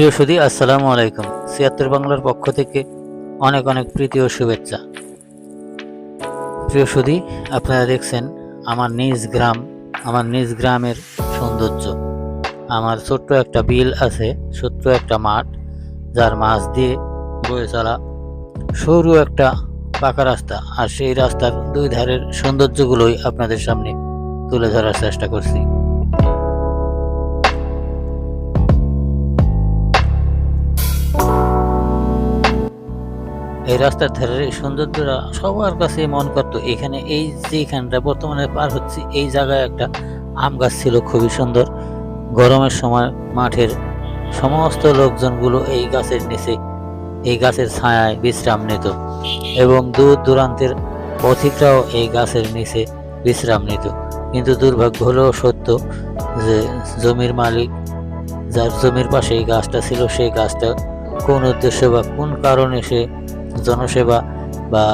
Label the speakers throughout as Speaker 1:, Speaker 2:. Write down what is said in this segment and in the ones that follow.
Speaker 1: প্রিয় সুদী আসসালামু আলাইকুম। ছিয়াত্তর বাংলার পক্ষ থেকে অনেক অনেক প্রীতি ও শুভেচ্ছা। প্রিয় সুদী আপনারা দেখছেন আমার নিজ গ্রাম, আমার নিজ গ্রামের সৌন্দর্য। আমার ছোট্ট একটা বিল আছে, ছোট্ট একটা মাঠ, যার মাছ দিয়ে বয়ে চলা। সরু একটা পাকা রাস্তা, আর সেই রাস্তার দুই ধারের সৌন্দর্যগুলোই আপনাদের সামনে তুলে ধরার চেষ্টা করছি। এই রাস্তার ধারের এই সৌন্দর্যটা সবার কাছে মন করতো। এখানে এই যেখানটা বর্তমানে পার হচ্ছে, এই জায়গায় একটা আম গাছ ছিল, খুবই সুন্দর। গরমের সময় মাঠের সমস্ত লোকজনগুলো এই গাছের নিচে, এই গাছের ছায়ায় বিশ্রাম নিত এবং দূর দূরান্তের পথিকরাও এই গাছের নিচে বিশ্রাম নিত। কিন্তু দুর্ভাগ্য হলেও সত্য যে জমির মালিক, যার জমির পাশে এই গাছটা ছিল, সেই গাছটা কোন উদ্দেশ্যে বা কোন কারণে সে জনসেবা বা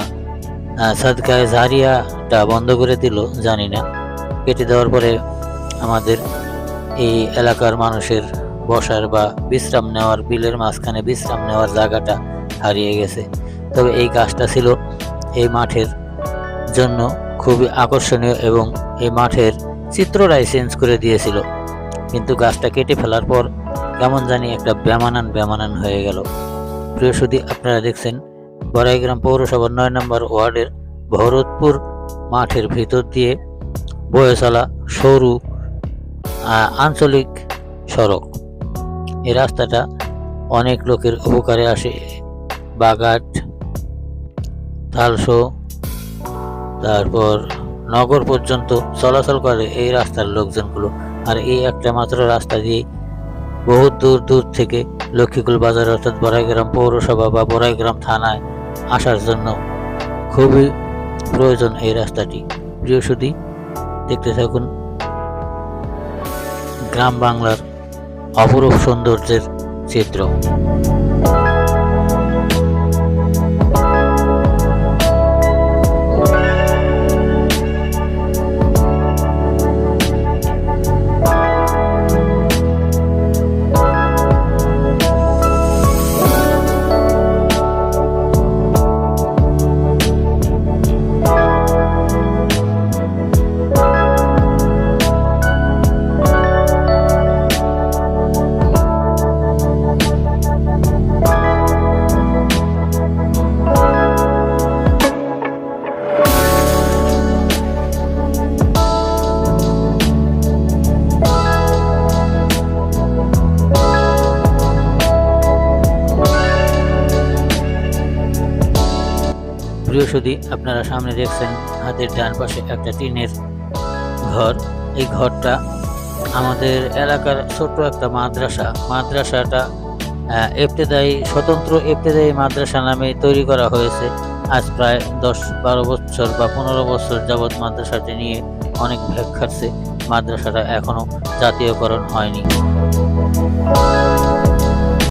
Speaker 1: সাদকায় জারিয়াটা বন্ধ করে দিল, জানি না। কেটে দেওয়ার পরে আমাদের এই এলাকার মানুষের বসার বা বিশ্রাম নেওয়ার, বিলের মাঝখানে বিশ্রাম নেওয়ার জায়গাটা হারিয়ে গেছে। তবে এই গাছটা ছিল এই মাঠের জন্য খুবই আকর্ষণীয় এবং এই মাঠের চিত্রটাই চেঞ্জ করে দিয়েছিল। কিন্তু গাছটা কেটে ফেলার পর কেমন জানি একটা বেমানান বেমানান হয়ে গেল। প্রিয় আপনারা দেখছেন বড়াইগ্রাম পৌরসভার নয় নম্বর ওয়ার্ডের ভরতপুর মাঠের ভিতর দিয়ে বয়ে চলা সরু আঞ্চলিক সড়ক। এই রাস্তাটা অনেক লোকের উপকারে আসে। বাগাট তালসো তারপর নগর পর্যন্ত চলাচল করে এই রাস্তার লোকজনগুলো। আর এই একটা মাত্র রাস্তা দিয়ে বহু দূর দূর থেকে লক্ষ্মীকুল বাজার অর্থাৎ বড়াইগ্রাম পৌরসভা বা বড়াইগ্রাম থানায় আসার জন্য খুবই প্রয়োজন এই রাস্তাটি। সুদী দেখতে থাকুন। গ্রাম বাংলার অপরূপ সৌন্দর্যের চিত্র। প্রিয় আপনারা সামনে দেখছেন হাতের ডান পাশে একটা টিনের ঘর। এই ঘরটা আমাদের এলাকার ছোট্ট একটা মাদ্রাসা। মাদ্রাসাটা ইবতেদায়ী, স্বতন্ত্র ইবতেদায়ী মাদ্রাসা নামে তৈরি করা হয়েছে। আজ প্রায় দশ বারো বছর বা পনেরো বছর যাবৎ মাদ্রাসাটি নিয়ে অনেক খাটছে। মাদ্রাসাটা এখনও জাতীয়করণ হয়নি।